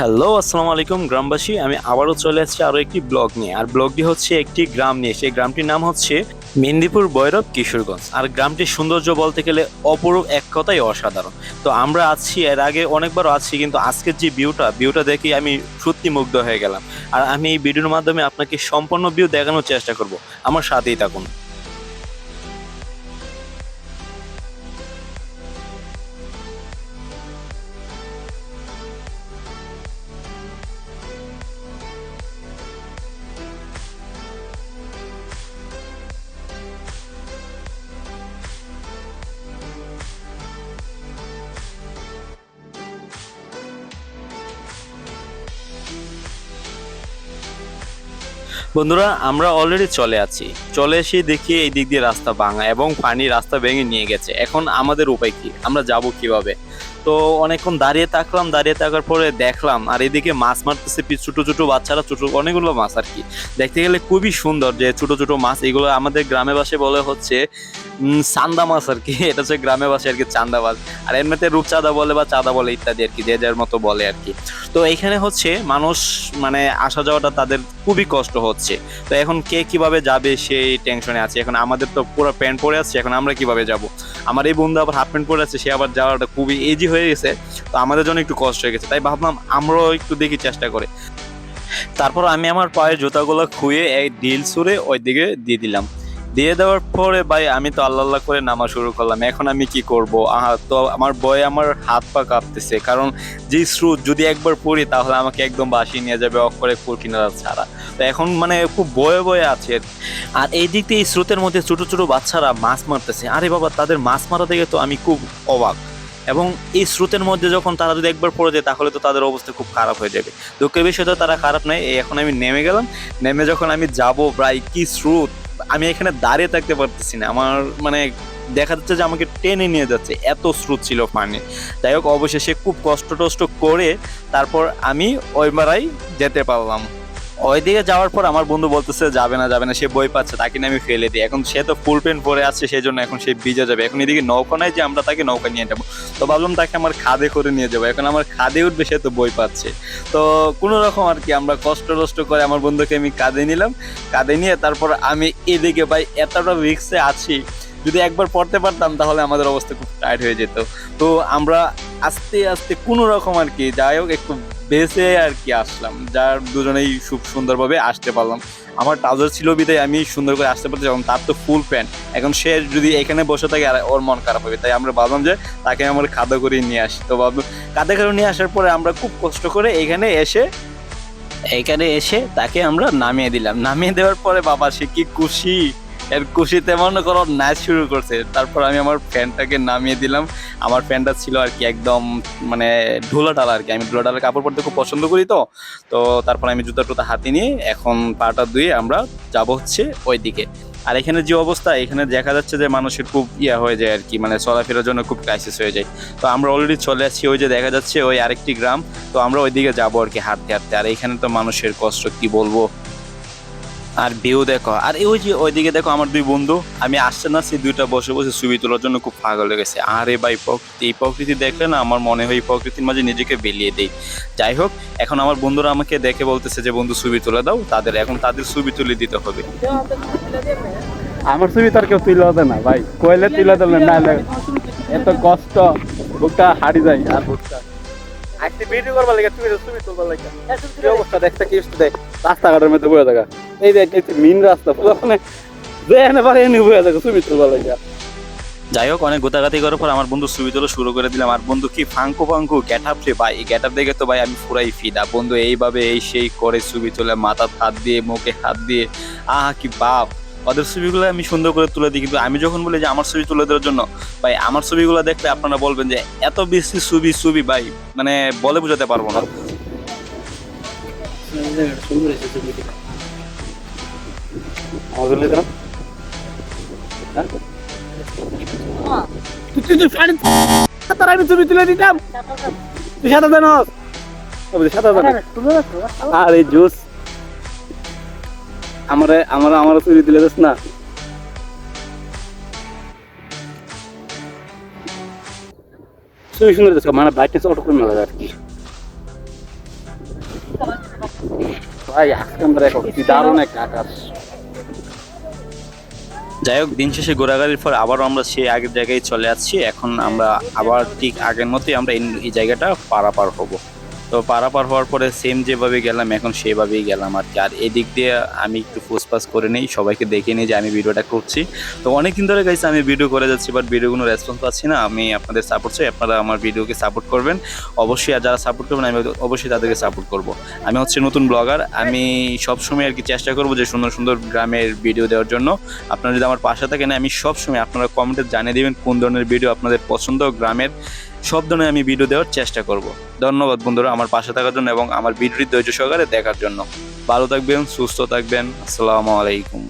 Hello আসসালামু আলাইকুম গ্রামবাসী। আমি আবারও চলে আসছি আরও একটি ব্লগ নিয়ে। আর ব্লগটি হচ্ছে একটি গ্রাম নিয়ে। সেই গ্রামটির নাম হচ্ছে মেদিনীপুর বৈরব কিশোরগঞ্জ। আর গ্রামটির সৌন্দর্য বলতে গেলে অপরূপ, এক কথাই অসাধারণ। তো আমরা আছি, এর আগে অনেকবার আছি, কিন্তু আজকের যে ভিউটা ভিউটা দেখে আমি সত্যি মুগ্ধ হয়ে গেলাম। আর আমি এই ভিডিওর মাধ্যমে আপনাকে সম্পূর্ণ ভিউ দেখানোর চেষ্টা করব। আমার সাথেই থাকুন। বন্ধুরা, আমরা অলরেডি চলে আছি। চলে এসে দেখি এই দিক দিয়ে রাস্তা ভাঙা এবং পানি রাস্তা ভেঙে নিয়ে গেছে। এখন আমাদের উপায় কি? আমরা যাব কীভাবে? তো অনেকক্ষণ দাঁড়িয়ে থাকলাম, দাঁড়িয়ে থাকার পরে দেখলাম, আর এদিকে মাছ মারতেছে ছোটো ছোট বাচ্চারা, ছোটো অনেকগুলো মাছ আর কি। দেখতে গেলে খুবই সুন্দর যে ছোটো ছোটো মাছ, এগুলো আমাদের গ্রামে বাসে বলে হচ্ছে চান্দা মাছ আর কি। এটা হচ্ছে গ্রামে বাসে আর কি চান্দা মাছ। আর এমনিতে রূপচাঁদা বলে বা চাঁদা বলে ইত্যাদি আর কি, যে যার মতো বলে আর কি। তো এখানে হচ্ছে মানুষ মানে আসা যাওয়াটা তাদের খুবই কষ্ট হচ্ছে। তো এখন কে কীভাবে যাবে সেই টেনশনে আছে। এখন আমাদের তো পুরো প্যান্ট পরে আছে, এখন আমরা কীভাবে যাব? আমার এই বন্ধু আবার হাফ প্যান্ট পরে আছে, সে আবার যাওয়াটা খুবই ইজি হয়ে গেছে, তো আমাদের জন্য একটু কষ্ট হয়ে গেছে। তাই ভাবলাম আমরাও একটু দেখি চেষ্টা করে। তারপর আমি আমার পায়ের জুতাগুলো খুয়ে এই ডিল সুরে ওই দিকে দিয়ে দিলাম। দিয়ে দেওয়ার পরে ভাই আমি তো আল্লাহ আল্লাহ করে নামা শুরু করলাম। এখন আমি কি করব? আহা, তো আমার বয়ে আমার হাত পা কাঁপতেছে। কারণ যে স্রোত যদি একবার পড়ি, তাহলে আমাকে একদম বাসি নিয়ে যাবে অক্ষরে কিনারা ছাড়া। তো এখন মানে খুব বয়ে বয়ে আছে। আর আর এই দিক দিয়ে এই স্রোতের মধ্যে ছোট ছোট বাচ্চারা মাছ মারতেছে। আরে বাবা, তাদের মাছ মারা দেখে তো আমি খুব অবাক। এবং এই স্রোতের মধ্যে যখন তারা যদি একবার পড়ে যায়, তাহলে তো তাদের অবস্থা খুব খারাপ হয়ে যাবে। দুঃখের বিষয় তো তারা খারাপ নয় এখন আমি নেমে গেলাম। নেমে যখন আমি যাব প্রায় কি স্রোত? আমি এখানে দাঁড়িয়ে থাকতে পারতেছি না। আমার মানে দেখা যাচ্ছে যে আমাকে টেনে নিয়ে যাচ্ছে, এত স্রোত ছিল পানি। যাই হোক, অবশেষে খুব কষ্ট টষ্ট করে তারপর আমি ওই মারাই যেতে পারলাম। ওইদিকে যাওয়ার পর আমার বন্ধু বলতেছে, যাবে না যাবে না, সে বই পাচ্ছে, তাকে আমি ফেলে দিই। এখন সে তো ফুল প্যান্ট পরে আছে সেই জন্য এখন সে ভিজে যাবে। এখন এদিকে নৌকা নাই যে আমরা তাকে নৌকা নিয়ে যাব। তো ভাবলাম তাকে আমার খাদে করে নিয়ে যাব। এখন আমার খাদে উঠবে, সে তো বই পাচ্ছে। তো কোনো রকম আর কি, আমরা কষ্ট টষ্ট করে আমার বন্ধুকে আমি কাঁধে নিলাম। কাঁধে নিয়ে তারপর আমি এদিকে ভাই এতটা রিক্সে আছি, যদি একবার পড়তে পারতাম তাহলে আমাদের অবস্থা খুব টায়ার্ড হয়ে যেত। তো আমরা আস্তে আস্তে কোনো রকম আর কি, যাই হোক একটু বেঁচে আর কি আসলাম, যার দুজনেই খুব সুন্দরভাবে আসতে পারলাম। আমার ট্রাউজার ছিল বিদায়, আমি সুন্দর করে আসতে পারছি এবং তার তো ফুল প্যান্ট এখন সে যদি এখানে বসে থাকে, আর ওর মন খারাপ হবে। তাই আমরা ভাবলাম যে তাকে আমার খাদা করে নিয়ে আসি। তো ভাবলাম কাঁধে করে নিয়ে আসার পরে আমরা খুব কষ্ট করে এখানে এসে এখানে এসে তাকে আমরা নামিয়ে দিলাম। নামিয়ে দেওয়ার পরে বাবা, সে কি খুশি? এর খুশিতে মনে করো নাচ শুরু করছে। তারপর আমি আমার ফ্যানটাকে নামিয়ে দিলাম। আমার ফ্যানটা ছিল আর কি একদম মানে ঢোলাটালা আর কি। আমি ঢোলাটালা কাপড় পরতে খুব পছন্দ করি তো। তো তারপর আমি জুতা টুতা হাতে নিয়ে এখন পাটা ধুয়ে আমরা যাব হচ্ছে ওই দিকে আর এখানে যে অবস্থা, এখানে দেখা যাচ্ছে যে মানুষের খুব ইয়া হয়ে যায় আর কি। মানে চলাফেরার জন্য খুব ক্রাইসিস হয়ে যায়। তো আমরা অলরেডি চলে আসছি ওই যে দেখা যাচ্ছে ওই আরেকটি গ্রাম। তো আমরা ওইদিকে যাব আর কি হাঁটতে হাঁটতে। আর এখানে তো মানুষের কষ্ট, কি বলব? আর ভিউ দেখো। আর এই ওই যে ওইদিকে দেখো আমার দুই বন্ধু আমি আসছে না সেই দুইটা বসে বসে ছবি তোলার জন্য খুব পাগল হয়ে গেছে। আরে ভাই প্রকৃতি এই প্রকৃতি দেখলে না আমার মনে হয় এই প্রকৃতির মাঝে নিজেকে বেলিয়ে দেই। যাই হোক এখন আমার বন্ধুরা আমাকে দেখে বলতেছে যে বন্ধু ছবি তুলে দাও তাদের এখন তাদের ছবি তুলে দিতে হবে। আমার ছবি তার কেউ তুলে দেয় না ভাই। কইলে তুলে দেবে না এত কষ্ট বুকটা হারি যায় আর বুকটা। আজকে ভিডিও করবার লাগে তুমি ছবি তুলবার লাগে। কি অবস্থা? দেখতে কি দেখ। রাস্তাঘাটের মধ্যে বয়ে থাকা। এই দেখ এই মিন রাস্তা পুরো মানে পারে এনে ছবি যাই হোক অনেক গোতাগাতি করার পর আমার বন্ধু ছবি তোলা শুরু করে দিলাম। আর বন্ধু কি ফাঙ্কু ফাঙ্কু আপ রে ভাই এই আপ দেখে তো ভাই আমি পুরাই ফিদা বন্ধু এইভাবে এই সেই করে ছবি তোলে মাথার হাত দিয়ে মুখে হাত দিয়ে। আহা কি বাপ। ওদের ছবিগুলো আমি সুন্দর করে তুলে দিই কিন্তু আমি যখন বলি যে আমার ছবি তুলে দেওয়ার জন্য ভাই আমার ছবিগুলো দেখলে আপনারা বলবেন যে এত বেশি ছবি ছবি ভাই মানে বলে বোঝাতে পারব না। আমি ছবি তুলে দিতাম তুই সাঁতার জানোস সাঁতার জানো আর জুস আমারে আমার আমার ছবি তুলে দিস না ছবি সুন্দর মানে বাইকটা অটো করে মেলা আর কি দারুণ যাই হোক, দিন শেষে ঘোরাঘুরির পর আবারও আমরা সেই আগের জায়গায় চলে আসছি। এখন আমরা আবার ঠিক আগের মতোই আমরা এই জায়গাটা পারাপার হব। তো পারাপার হওয়ার পরে সেম যেভাবে গেলাম, এখন সেভাবেই গেলাম আর কি। আর এদিক দিয়ে আমি একটু ফুসফাস করে নিই, সবাইকে দেখে নিই যে আমি ভিডিওটা করছি। তো অনেকদিন ধরে গাইছে আমি ভিডিও করে যাচ্ছি বাট ভিডিও কোনো রেসপন্স পাচ্ছি না। আমি আপনাদের সাপোর্ট চাই, আপনারা আমার ভিডিওকে সাপোর্ট করবেন। অবশ্যই আর যারা সাপোর্ট করবেন, আমি অবশ্যই তাদেরকে সাপোর্ট করব। আমি হচ্ছে নতুন ব্লগার আমি সবসময় আর কি চেষ্টা করব যে সুন্দর সুন্দর গ্রামের ভিডিও দেওয়ার জন্য। আপনারা যদি আমার পাশে থাকেন, আমি সবসময় আপনারা কমেন্টে জানিয়ে দেবেন কোন ধরনের ভিডিও আপনাদের পছন্দ, গ্রামের সব ধরনের আমি ভিডিও দেওয়ার চেষ্টা করব। ধন্যবাদ বন্ধুরা আমার পাশে থাকার জন্য এবং আমার ভিডিওটি ধৈর্য সহকারে দেখার জন্য। ভালো থাকবেন, সুস্থ থাকবেন, আসসালামু আলাইকুম।